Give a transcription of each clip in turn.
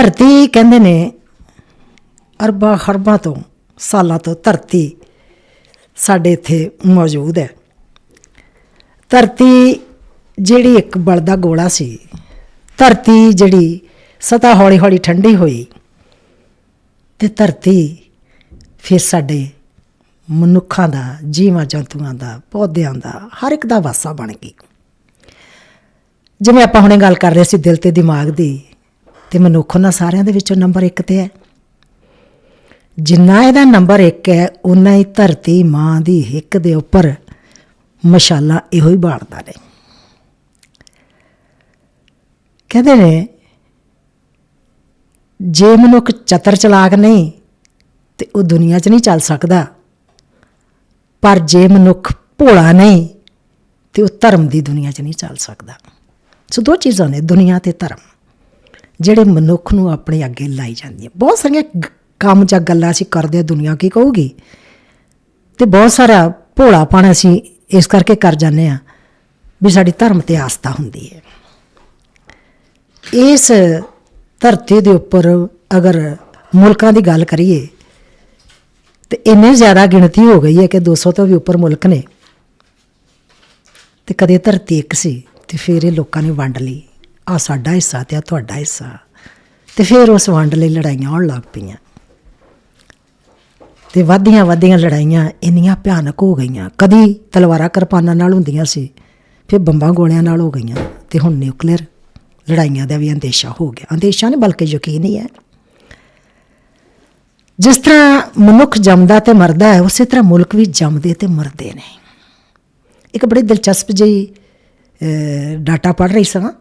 ਧਰਤੀ ਕਹਿੰਦੇ ਨੇ ਅਰਬਾਂ ਖਰਬਾਂ ਤੋਂ, ਸਾਲਾਂ ਤੋਂ ਧਰਤੀ ਸਾਡੇ ਇੱਥੇ ਮੌਜੂਦ ਹੈ। ਧਰਤੀ ਜਿਹੜੀ ਇੱਕ ਬਲਦਾ ਗੋਲਾ ਸੀ, ਧਰਤੀ ਜਿਹੜੀ ਸਤਾ ਹੌਲੀ ਹੌਲੀ ਠੰਡੀ ਹੋਈ ਤੇ ਧਰਤੀ ਫਿਰ ਸਾਡੇ ਮਨੁੱਖਾਂ ਦਾ ਜੀਵਾਂ ਜੰਤੂਆਂ ਦਾ, ਪੌਦਿਆਂ ਦਾ, ਹਰ ਇੱਕ ਦਾ ਵਾਸਾ ਬਣ ਗਈ। ਜਿਵੇਂ ਆਪਾਂ ਹੁਣੇ ਗੱਲ ਕਰ ਰਹੇ ਸੀ ਦਿਲ ਤੇ ਦਿਮਾਗ ਦੀ ਤੇ ਮਨੁੱਖ ਉਹਨਾਂ ਸਾਰਿਆਂ ਦੇ ਵਿੱਚੋਂ ਨੰਬਰ 1 ਤੇ ਹੈ। ਜਿੰਨਾ ਇਹਦਾ ਨੰਬਰ 1 ਹੈ ਉਨਾ ਹੀ ਧਰਤੀ ਮਾਂ ਦੀ ਹਿੱਕ ਦੇ ਉੱਪਰ ਮਸ਼ਾਲਾ ਇਹੋ ਹੀ ਬਾੜਦਾ ਨੇ ਕਹਿੰਦੇ ਨੇ, ਜੇ ਮਨੁੱਖ ਚਤਰ ਚਲਾਕ ਨਹੀਂ, ਤੇ ਉਹ ਦੁਨੀਆ 'ਚ ਨਹੀਂ ਚੱਲ ਸਕਦਾ। ਪਰ ਜੇ ਮਨੁੱਖ ਭੋਲਾ ਨਹੀਂ, ਤੇ ਉਹ ਧਰਮ ਦੀ ਦੁਨੀਆ 'ਚ ਨਹੀਂ ਚੱਲ ਸਕਦਾ। ਸੋ ਦੋ ਚੀਜ਼ਾਂ ਨੇ, ਦੁਨੀਆ ਤੇ ਧਰਮ। ਜਿਹੜੇ ਮਨੁੱਖ ਨੂੰ ਆਪਣੇ ਅੱਗੇ ਲਾਈ ਜਾਂਦੀਆਂ ਬਹੁਤ ਸਾਰੀਆਂ ਕੰਮ ਜਾਂ ਗੱਲਾਂ ਅਸੀਂ ਕਰਦੇ ਹਾਂ, ਦੁਨੀਆ ਕੀ ਕਹੂਗੀ? ਤੇ ਬਹੁਤ ਸਾਰਾ ਭੋਲਾਪਣ ਅਸੀਂ ਇਸ ਕਰਕੇ ਕਰ ਜਾਂਦੇ ਆ ਵੀ ਸਾਡੀ ਧਰਮ ਤੇ ਆਸਥਾ ਹੁੰਦੀ ਹੈ। ਇਸ ਧਰਤੀ ਦੇ ਉੱਪਰ ਅਗਰ ਮੁਲਕਾਂ ਦੀ ਗੱਲ ਕਰੀਏ ਤੇ ਇੰਨੇ ਜ਼ਿਆਦਾ ਗਿਣਤੀ ਹੋ ਗਈ ਹੈ ਕਿ 200 ਤੋਂ ਵੀ ਉੱਪਰ ਮੁਲਕ ਨੇ। ਤੇ ਕਦੇ ਧਰਤੀ ਇੱਕ ਸੀ ਤੇ ਫਿਰ ਇਹ ਲੋਕਾਂ ਨੇ ਵੰਡ ਲਈ। ਆ ਸਾਡਾ ਹਿੱਸਾ ਤੇ ਆ ਤੁਹਾਡਾ ਹਿੱਸਾ। ਤੇ ਫਿਰ ਉਸ ਵੰਡ ਲਈ ਲੜਾਈਆਂ ਹੋਣ ਲੱਗ ਪਈਆਂ। ਤੇ ਵਾਧੀਆਂ ਵਾਧੀਆਂ ਲੜਾਈਆਂ ਇੰਨੀਆਂ ਭਿਆਨਕ ਹੋ ਗਈਆਂ। ਕਦੀ ਤਲਵਾਰਾਂ ਕਿਰਪਾਨਾਂ ਨਾਲ ਹੁੰਦੀਆਂ ਸੀ, ਫਿਰ ਬੰਬਾਂ ਗੋਲਿਆਂ ਨਾਲ ਹੋ ਗਈਆਂ ਤੇ ਹੁਣ ਨਿਊਕਲੀਅਰ ਲੜਾਈਆਂ ਦਾ ਵੀ ਅੰਦੇਸ਼ਾ ਹੋ ਗਿਆ। ਅੰਦੇਸ਼ਾ ਨੇ ਬਲਕਿ ਯਕੀਨ ਹੀ ਹੈ। ਜਿਸ ਤਰ੍ਹਾਂ ਮਨੁੱਖ ਜੰਮਦਾ ਤੇ ਮਰਦਾ ਹੈ, ਉਸੇ ਤਰ੍ਹਾਂ ਮੁਲਕ ਵੀ ਜੰਮਦੇ ਤੇ ਮਰਦੇ ਨੇ। ਇੱਕ ਬੜੀ ਦਿਲਚਸਪ ਜਿਹੀ ਡਾਟਾ ਪੜ੍ਹ ਰਹੀ ਸਾਂ।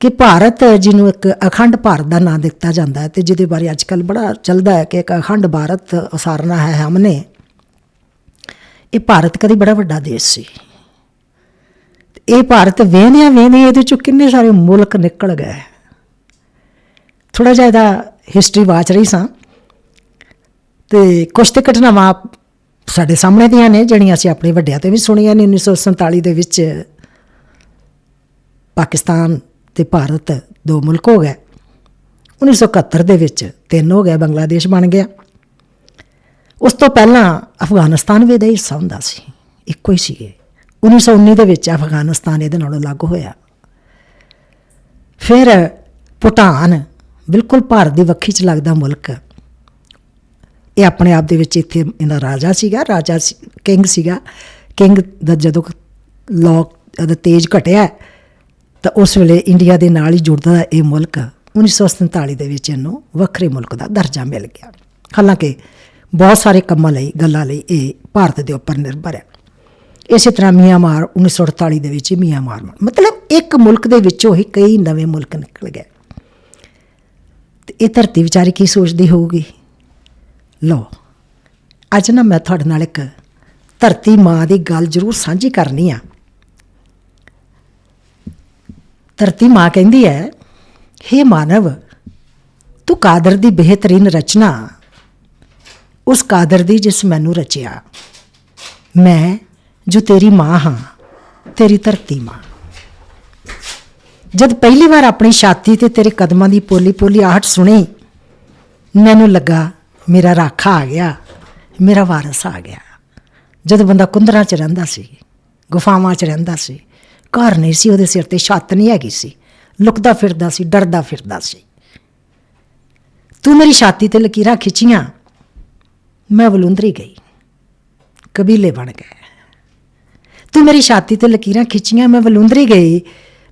ਕਿ ਭਾਰਤ ਜਿਹਨੂੰ ਇੱਕ ਅਖੰਡ ਭਾਰਤ ਦਾ ਨਾਂ ਦਿੱਤਾ ਜਾਂਦਾ ਹੈ ਤੇ ਜਿਹਦੇ ਬਾਰੇ ਅੱਜਕੱਲ ਬੜਾ ਚੱਲਦਾ ਹੈ ਕਿ ਇੱਕ ਅਖੰਡ ਭਾਰਤ ਉਸਾਰਨਾ ਹੈ ਹਮਨੇ। ਇਹ ਭਾਰਤ ਕਦੀ ਬੜਾ ਵੱਡਾ ਦੇਸ਼ ਸੀ। ਤੇ ਇਹ ਭਾਰਤ ਵੇਹਨਿਆਂ ਵੇਹਨੇ ਇਹਦੇ ਚੋਂ ਕਿੰਨੇ ਸਾਰੇ ਮੁਲਕ ਨਿਕਲ ਗਏ। ਥੋੜਾ ਜਿਹਾ ਇਹਦਾ ਹਿਸਟਰੀ ਵਾਚ ਰਹੀ ਸਾਂ। ਤੇ ਕੁਝ ਤੇ ਘਟਨਾਵਾਂ ਸਾਡੇ ਸਾਹਮਣੇ ਦੀਆਂ ਨੇ, ਜਿਹੜੀਆਂ ਅਸੀਂ ਆਪਣੇ ਵੱਡਿਆਂ ਤੇ ਵੀ ਸੁਣੀਆਂ ਨੇ 1947 ਦੇ ਵਿੱਚ ਪਾਕਿਸਤਾਨ ਤੇ ਭਾਰਤ ਦੋ ਮੁਲਕ ਹੋ ਗਏ। 1971 ਦੇ ਵਿੱਚ ਤਿੰਨ ਹੋ ਗਏ, ਬੰਗਲਾਦੇਸ਼ ਬਣ ਗਿਆ। ਉਸ ਤੋਂ ਪਹਿਲਾਂ ਅਫਗਾਨਿਸਤਾਨ ਵੀ ਇਹਦਾ ਹਿੱਸਾ ਹੁੰਦਾ ਸੀ, ਇੱਕੋ ਹੀ ਸੀਗੇ। 1919 ਦੇ ਵਿੱਚ ਅਫਗਾਨਿਸਤਾਨ ਇਹਦੇ ਨਾਲੋਂ ਅਲੱਗ ਹੋਇਆ। ਫਿਰ ਭੂਟਾਨ, ਬਿਲਕੁਲ ਭਾਰਤ ਦੀ ਵੱਖੀ 'ਚ ਲੱਗਦਾ ਮੁਲਕ। ਇਹ ਆਪਣੇ ਆਪ ਦੇ ਵਿੱਚ ਇੱਥੇ ਇਹਦਾ ਰਾਜਾ ਸੀਗਾ, ਰਾਜਾ ਸੀ- ਕਿੰਗ ਸੀਗਾ। ਕਿੰਗ ਦਾ ਜਦੋਂ ਲੋਕ ਦਾ ਤੇਜ ਘਟਿਆ ਤਾਂ ਉਸ ਵੇਲੇ ਇੰਡੀਆ ਦੇ ਨਾਲ ਹੀ ਜੁੜਦਾ ਇਹ ਮੁਲਕ 1947 ਦੇ ਵਿੱਚ ਇਹਨੂੰ ਵੱਖਰੇ ਮੁਲਕ ਦਾ ਦਰਜਾ ਮਿਲ ਗਿਆ। ਹਾਲਾਂਕਿ ਬਹੁਤ ਸਾਰੇ ਕੰਮਾਂ ਲਈ, ਗੱਲਾਂ ਲਈ ਇਹ ਭਾਰਤ ਦੇ ਉੱਪਰ ਨਿਰਭਰ ਹੈ। ਇਸੇ ਤਰ੍ਹਾਂ ਮਿਆਂਮਾਰ 1948 ਦੇ ਵਿੱਚ ਹੀ ਮਿਆਂਮਾਰ ਬਣ- ਮਤਲਬ ਇੱਕ ਮੁਲਕ ਦੇ ਵਿੱਚੋਂ ਹੀ ਕਈ ਨਵੇਂ ਮੁਲਕ ਨਿਕਲ ਗਏ। ਤੇ ਇਹ ਧਰਤੀ ਵਿਚਾਰੀ ਕੀ ਸੋਚਦੀ ਹੋਊਗੀ? ਲੋ ਅੱਜ ਨਾ ਮੈਂ ਤੁਹਾਡੇ ਨਾਲ ਇੱਕ ਧਰਤੀ ਮਾਂ ਦੀ ਗੱਲ ਜ਼ਰੂਰ ਸਾਂਝੀ ਕਰਨੀ ਆ। ਧਰਤੀ ਮਾਂ ਕਹਿੰਦੀ ਹੈ हे ਮਾਨਵ, ਤੂੰ ਕਾਦਰ ਦੀ ਬਿਹਤਰੀਨ ਰਚਨਾ। ਉਸ ਕਾਦਰ ਦੀ ਜਿਸ ਮੈਨੂੰ ਰਚਿਆ। ਮੈਂ ਜੋ ਤੇਰੀ ਮਾਂ ਹਾਂ, ਤੇਰੀ ਧਰਤੀ ਮਾਂ। ਜਦ ਪਹਿਲੀ ਵਾਰ ਆਪਣੀ ਛਾਤੀ ਤੇ ਤੇਰੇ ਕਦਮਾਂ ਦੀ ਪੋਲੀ ਪੋਲੀ ਆਹਟ ਸੁਣੀ, ਮੈਨੂੰ ਲੱਗਾ ਮੇਰਾ ਰਾਖਾ ਆ ਗਿਆ, ਮੇਰਾ ਵਾਰਸ ਆ ਗਿਆ। ਜਦ ਬੰਦਾ ਕੁੰਦਰਾਂ 'ਚ ਰਹਿੰਦਾ ਸੀ, ਗੁਫਾਵਾਂ 'ਚ ਰਹਿੰਦਾ ਸੀ ਘਰ ਨਹੀਂ ਸੀ, ਉਹਦੇ ਸਿਰ ਤੇ ਛੱਤ ਨਹੀਂ ਹੈਗੀ ਸੀ। ਲੁਕਦਾ ਫਿਰਦਾ ਸੀ, ਡਰਦਾ ਫਿਰਦਾ ਸੀ। ਤੂੰ ਮੇਰੀ ਛਾਤੀ ਤੇ ਲਕੀਰਾਂ ਖਿੱਚੀਆਂ, ਮੈਂ ਵਲੁੰਦਰੀ ਗਈ। ਕਬੀਲੇ ਬਣ ਗਏ। ਤੂੰ ਮੇਰੀ ਛਾਤੀ ਤੇ ਲਕੀਰਾਂ ਖਿੱਚੀਆਂ, ਮੈਂ ਵਲੁੰਦਰੀ ਗਈ।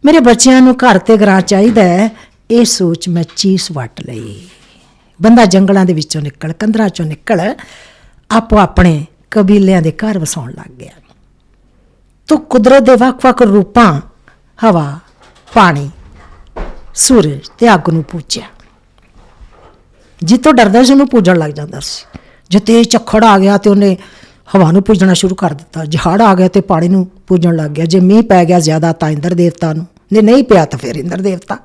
ਮੇਰੇ ਬੱਚਿਆਂ ਨੂੰ ਘਰ ਤੇ ਗਰਾਂ ਚਾਹੀਦਾ ਇਹ ਸੋਚ ਮੈਂ ਚੀਸ ਵੱਟ ਲਈ। ਬੰਦਾ ਜੰਗਲਾਂ ਦੇ ਵਿੱਚੋਂ ਨਿਕਲ ਕੰਦਰਾਂ ਚੋਂ ਨਿਕਲ ਆਪੋ ਆਪਣੇ ਕਬੀਲਿਆਂ ਦੇ ਘਰ ਵਸਾਉਣ ਲੱਗ ਗਿਆ। ਤੂੰ ਕੁਦਰਤ ਦੇ ਵੱਖ-ਵੱਖ ਰੂਪਾਂ, ਹਵਾ, ਪਾਣੀ, ਸੂਰਜ ਤੇ ਅੱਗ ਨੂੰ ਪੂਜਿਆ। ਜਿੱਤੋਂ ਡਰਦਾ ਸੀ ਉਹਨੂੰ ਪੂਜਣ ਲੱਗ ਜਾਂਦਾ ਸੀ। ਜੇ ਤੇਜ਼ ਝੱਖੜ ਆ ਗਿਆ ਤੇ ਉਹਨੇ ਹਵਾ ਨੂੰ ਪੂਜਣਾ ਸ਼ੁਰੂ ਕਰ ਦਿੱਤਾ। ਜੇ ਆ ਗਿਆ ਤੇ ਪਾਣੀ ਨੂੰ ਪੂਜਣ ਲੱਗ ਗਿਆ। ਜੇ ਮੀਂਹ ਪੈ ਗਿਆ ਜ਼ਿਆਦਾ ਤਾਂ ਇੰਦਰ ਦੇਵਤਾ ਨੂੰ। ਜੇ ਨਹੀਂ ਪਿਆ ਤਾਂ ਫਿਰ ਇੰਦਰ ਦੇਵਤਾ।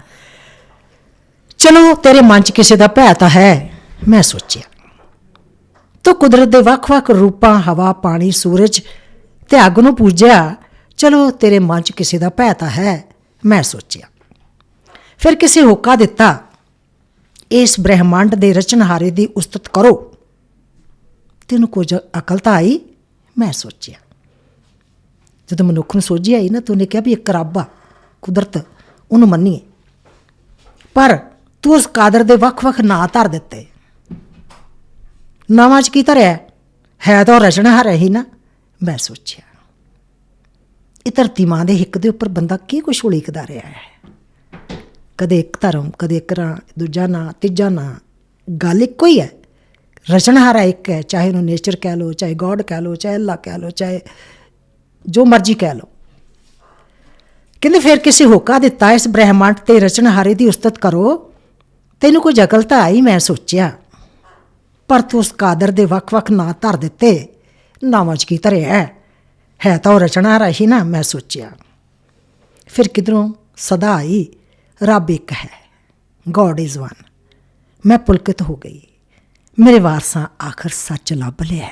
ਚਲੋ, ਤੇਰੇ ਮਨ 'ਚ ਕਿਸੇ ਦਾ ਭੈ ਤਾਂ ਹੈ, ਮੈਂ ਸੋਚਿਆ। ਤੂੰ ਕੁਦਰਤ ਦੇ ਵੱਖ-ਵੱਖ ਰੂਪਾਂ, ਹਵਾ, ਪਾਣੀ, ਸੂਰਜ ਤੇ ਅੱਗ ਨੂੰ ਪੂਜਿਆ। ਚਲੋ, ਤੇਰੇ ਮਨ 'ਚ ਕਿਸੇ ਦਾ ਭੈ ਤਾਂ ਹੈ, ਮੈਂ ਸੋਚਿਆ। ਫਿਰ ਕਿਸੇ ਹੋਕਾ ਦਿੱਤਾ, ਇਸ ਬ੍ਰਹਿਮੰਡ ਦੇ ਰਚਨਹਾਰੇ ਦੀ ਉਸਤਤ ਕਰੋ। ਤੈਨੂੰ ਕੁਝ ਅਕਲ ਤਾਂ ਆਈ? ਮੈਂ ਸੋਚਿਆ। ਜਦੋਂ ਮਨੁੱਖ ਨੂੰ ਸੋਝੀ ਆਈ ਨਾ, ਤੂੰ ਨੇ ਕਿਹਾ ਵੀ ਇੱਕ ਰੱਬ ਆ, ਕੁਦਰਤ, ਉਹਨੂੰ ਮੰਨੀਏ। ਪਰ ਤੂੰ ਉਸ ਕਾਦਰ ਦੇ ਵੱਖ-ਵੱਖ ਨਾਂ ਧਰ ਦਿੱਤੇ। ਨਾਵਾਂ 'ਚ ਕੀ ਧਰਿਆ? ਹੈ ਤਾਂ ਉਹ ਰਚਨਹਾਰ ਹੀ ਨਾ। ਮੈਂ ਸੋਚਿਆ, ਇਹ ਧਰਤੀ ਮਾਂ ਦੇ ਹਿੱਕ ਦੇ ਉੱਪਰ ਬੰਦਾ ਕੀ ਕੁਛ ਉਲੀਕਦਾ ਰਿਹਾ ਹੈ? ਕਦੇ ਇੱਕ ਧਰਮ, ਕਦੇ ਇੱਕ ਰਾਂ ਦੂਜਾ ਨਾਂ, ਤੀਜਾ ਨਾਂ, ਗੱਲ ਇੱਕੋ ਹੀ ਹੈ। ਰਚਨਹਾਰਾ ਇੱਕ ਹੈ, ਚਾਹੇ ਉਹਨੂੰ ਨੇਚਰ ਕਹਿ ਲਓ, ਚਾਹੇ ਗੋਡ ਕਹਿ ਲਓ, ਚਾਹੇ ਅੱਲਾ ਕਹਿ ਲਓ, ਚਾਹੇ ਜੋ ਮਰਜ਼ੀ ਕਹਿ ਲਓ। ਕਹਿੰਦੇ ਫਿਰ ਕਿਸੇ ਹੋਕਾ ਦਿੱਤਾ ਇਸ ਬ੍ਰਹਿਮੰਡ ਤੇ ਰਚਨਹਾਰੇ ਦੀ ਉਸਤਤ ਕਰੋ। ਤੈਨੂੰ ਕੋਈ ਅਕਲ ਤਾਂ ਆਈ? ਮੈਂ ਸੋਚਿਆ। ਪਰ ਤੂੰ ਉਸ ਕਾਦਰ ਦੇ ਵੱਖ-ਵੱਖ ਨਾਂ ਧਰ ਦਿੱਤੇ। ਨਾਵਾਂ 'ਚ ਕੀ ਧਰਿਆ ਹੈ? ਹੈ ਤਾਂ ਉਹ ਰਚਨਾ ਹੀ ਨਾ ਮੈਂ ਸੋਚਿਆ। ਫਿਰ ਕਿਧਰੋਂ ਸਦਾ ਆਈ, ਰੱਬ ਇੱਕ ਹੈ ਗੋਡ ਇਜ਼ ਵਨ ਮੈਂ ਪੁਲਕਿਤ ਹੋ ਗਈ। ਮੇਰੇ ਵਾਰਸਾਂ ਆਖਰ ਸੱਚ ਲੱਭ ਲਿਆ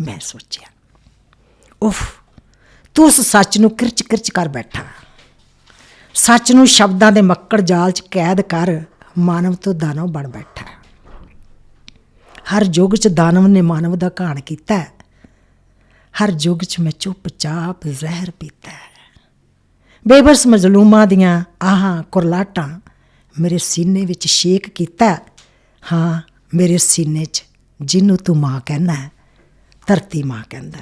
ਮੈਂ ਸੋਚਿਆ। ਉਫ, ਤੂੰ ਉਸ ਸੱਚ ਨੂੰ ਕਿਰਚ ਕਿਰਚ ਕਰ ਬੈਠਾ। ਸੱਚ ਨੂੰ ਸ਼ਬਦਾਂ ਦੇ ਮੱਕੜ ਜਾਲ 'ਚ ਕੈਦ ਕਰ ਮਾਨਵ ਤੋਂ ਦਾਨਵ ਬਣ ਬੈਠਾ। ਹਰ ਯੁੱਗ 'ਚ ਦਾਨਵ ਨੇ ਮਾਨਵ ਦਾ ਘਾਣ ਕੀਤਾ ਹੈ। ਹਰ ਯੁੱਗ 'ਚ ਮੈਂ ਚੁੱਪਚਾਪ ਜ਼ਹਿਰ ਪੀਤਾ ਹੈ। ਬੇਬਸ ਮਜ਼ਲੂਮਾਂ ਦੀਆਂ ਆਹਾਂ ਕੁਰਲਾਟਾਂ ਮੇਰੇ ਸੀਨੇ ਵਿੱਚ ਸ਼ੇਕ ਕੀਤਾ ਹਾਂ। ਮੇਰੇ ਸੀਨੇ 'ਚ ਜਿਹਨੂੰ ਤੂੰ ਮਾਂ ਕਹਿੰਦਾ ਧਰਤੀ ਮਾਂ ਕਹਿੰਦਾ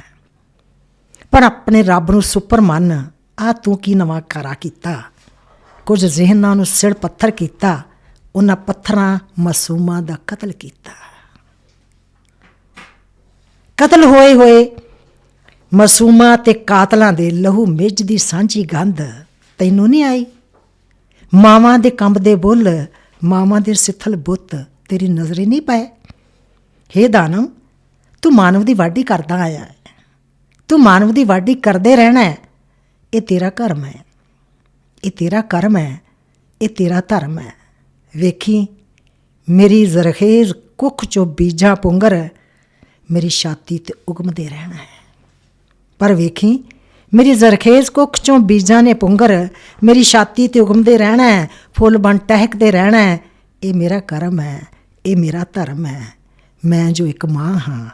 ਪਰ ਆਪਣੇ ਰੱਬ ਨੂੰ ਸੁਪਰ ਮੰਨ ਆ ਤੂੰ ਕੀ ਨਵਾਂ ਕਾਰਾ ਕੀਤਾ? ਕੁਝ ਜ਼ਿਹਨਾਂ ਨੂੰ ਸਿਰ ਪੱਥਰ ਕੀਤਾ, ਉਹਨਾਂ ਪੱਥਰਾਂ ਮਾਸੂਮਾਂ ਦਾ ਕਤਲ ਕੀਤਾ। ਕਤਲ ਹੋਏ ਹੋਏ ਮਾਸੂਮਾਂ ਤੇ ਕਾਤਲਾਂ ਦੇ ਲਹੂ ਮਿੱਝ ਦੀ ਸਾਂਝੀ ਗੰਧ ਤੈਨੂੰ ਨਹੀਂ ਆਈ? ਮਾਵਾਂ ਦੇ ਕੰਬਦੇ ਬੁੱਲ, ਮਾਵਾਂ ਦੇ ਸਿੱਥਲ ਬੁੱਤ ਤੇਰੀ ਨਜ਼ਰੇ ਨਹੀਂ ਪਏ? ਹੇ ਦਾਨਵ, ਤੂੰ ਮਾਨਵ ਦੀ ਵਾਢੀ ਕਰਦਾ ਆਇਆ ਹੈ। ਤੂੰ ਮਾਨਵ ਦੀ ਵਾਢੀ ਕਰਦੇ ਰਹਿਣਾ ਹੈ। ਇਹ ਤੇਰਾ ਕਰਮ ਹੈ। ਇਹ ਤੇਰਾ ਕਰਮ ਹੈ। ਇਹ ਤੇਰਾ ਧਰਮ ਹੈ। ਵੇਖੀ, ਮੇਰੀ ਜ਼ਰਖੇਜ਼ ਕੁੱਖ ਚੋਂ ਬੀਜਾਂ ਪੁੰਗਰ, ਮੇਰੀ ਛਾਤੀ ਤੇ ਉਗਮਦੇ ਰਹਿਣਾ ਹੈ। ਪਰ ਵੇਖੀ, ਮੇਰੀ ਜ਼ਰਖੇਜ਼ ਕੁੱਖ ਚੋਂ ਬੀਜਾਂ ਨੇ ਪੁੰਗਰ, ਮੇਰੀ ਛਾਤੀ ਤੇ ਉਗਮਦੇ ਰਹਿਣਾ ਹੈ, ਫੁੱਲ ਬਣ ਟਹਿਕਦੇ ਰਹਿਣਾ ਹੈ। ਇਹ ਮੇਰਾ ਕਰਮ ਹੈ, ਇਹ ਮੇਰਾ ਧਰਮ ਹੈ। ਮੈਂ ਜੋ ਇੱਕ ਮਾਂ ਹਾਂ,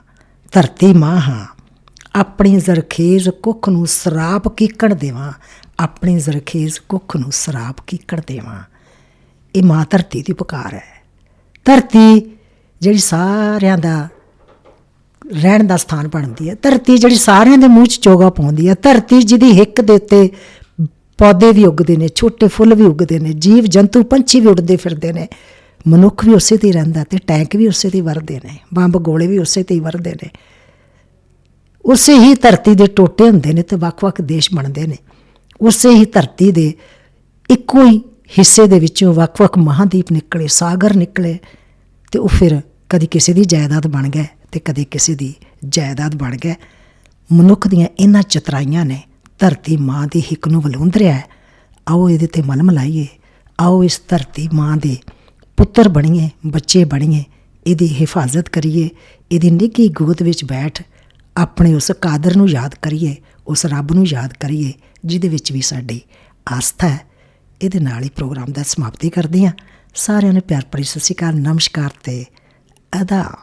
ਧਰਤੀ ਮਾਂ ਹਾਂ, ਆਪਣੀ ਜ਼ਰਖੇਜ਼ ਕੁੱਖ ਨੂੰ ਸਰਾਪ ਕੀਕਣ ਦੇਵਾਂ, ਆਪਣੀ ਜ਼ਰਖੇਜ਼ ਕੁੱਖ ਨੂੰ ਸਰਾਪ ਕੀਕਣ ਦੇਵਾਂ। ਇਹ ਮਾਂ ਧਰਤੀ ਦੀ ਪੁਕਾਰ ਹੈ। ਧਰਤੀ ਜਿਹੜੀ ਸਾਰਿਆਂ ਦਾ ਰਹਿਣ ਦਾ ਸਥਾਨ ਬਣਦੀ ਹੈ। ਧਰਤੀ ਜਿਹੜੀ ਸਾਰਿਆਂ ਦੇ ਮੂੰਹ 'ਚ ਚੋਗਾ ਪਾਉਂਦੀ ਹੈ। ਧਰਤੀ ਜਿਹਦੀ ਹਿੱਕ ਦੇ ਉੱਤੇ ਪੌਦੇ ਵੀ ਉੱਗਦੇ ਨੇ, ਛੋਟੇ ਫੁੱਲ ਵੀ ਉੱਗਦੇ ਨੇ, ਜੀਵ ਜੰਤੂ ਪੰਛੀ ਵੀ ਉੱਡਦੇ ਫਿਰਦੇ ਨੇ। ਮਨੁੱਖ ਵੀ ਉਸੇ ਤੇ ਹੀ ਰਹਿੰਦਾ ਤੇ ਟੈਂਕ ਵੀ ਉਸੇ ਤੇ ਵਰਦੇ ਨੇ, ਬੰਬ ਗੋਲੇ ਵੀ ਉਸੇ ਤੇ ਹੀ ਵਰਦੇ ਨੇ। ਉਸੇ ਹੀ ਧਰਤੀ ਦੇ ਟੋਟੇ ਹੁੰਦੇ ਨੇ ਤੇ ਵੱਖ-ਵੱਖ ਦੇਸ਼ ਬਣਦੇ ਨੇ। ਉਸੇ ਹੀ ਧਰਤੀ ਦੇ ਇੱਕੋ ਹੀ ਹਿੱਸੇ ਦੇ ਵਿੱਚੋਂ ਵੱਖ-ਵੱਖ ਮਹਾਦੀਪ ਨਿਕਲੇ, ਸਾਗਰ ਨਿਕਲੇ ਤੇ ਉਹ ਫਿਰ ਕਦੀ ਕਿਸੇ ਦੀ ਜਾਇਦਾਦ ਬਣ ਗਏ। ਤੇ ਕਦੇ ਕਿਸੇ ਦੀ ਜਾਇਦਾਦ ਬਣ ਗਿਆ ਮਨੁੱਖ ਦੀਆਂ ਇਹਨਾਂ ਚਤਰਾਈਆਂ ਨੇ ਧਰਤੀ ਮਾਂ ਦੀ ਹਿੱਕ ਨੂੰ ਵਲੂੰਦਰਿਆ ਹੈ। ਆਓ ਇਹਦੇ ਤੇ ਮਲਮ ਲਾਈਏ। ਆਓ ਇਸ ਧਰਤੀ ਮਾਂ ਦੇ ਪੁੱਤਰ ਬਣੀਏ, ਬੱਚੇ ਬਣੀਏ, ਇਹਦੀ ਹਿਫਾਜ਼ਤ ਕਰੀਏ, ਇਹਦੀ ਨਿੱਘੀ ਗੋਦ ਵਿੱਚ ਬੈਠ ਆਪਣੇ ਉਸ ਕਾਦਰ ਨੂੰ ਯਾਦ ਕਰੀਏ, ਉਸ ਰੱਬ ਨੂੰ ਯਾਦ ਕਰੀਏ, ਜਿਹਦੇ ਵਿੱਚ ਵੀ ਸਾਡੀ ਆਸਥਾ ਹੈ। ਇਹਦੇ ਨਾਲ ਹੀ ਪ੍ਰੋਗਰਾਮ ਦਾ ਸਮਾਪਤੀ ਕਰਦੇ ਹਾਂ। ਸਾਰਿਆਂ ਨੂੰ ਪਿਆਰ ਭਰੀ ਸਤਿ ਸ਼੍ਰੀ ਅਕਾਲ, ਨਮਸਕਾਰ ਤੇ ਅਦਾ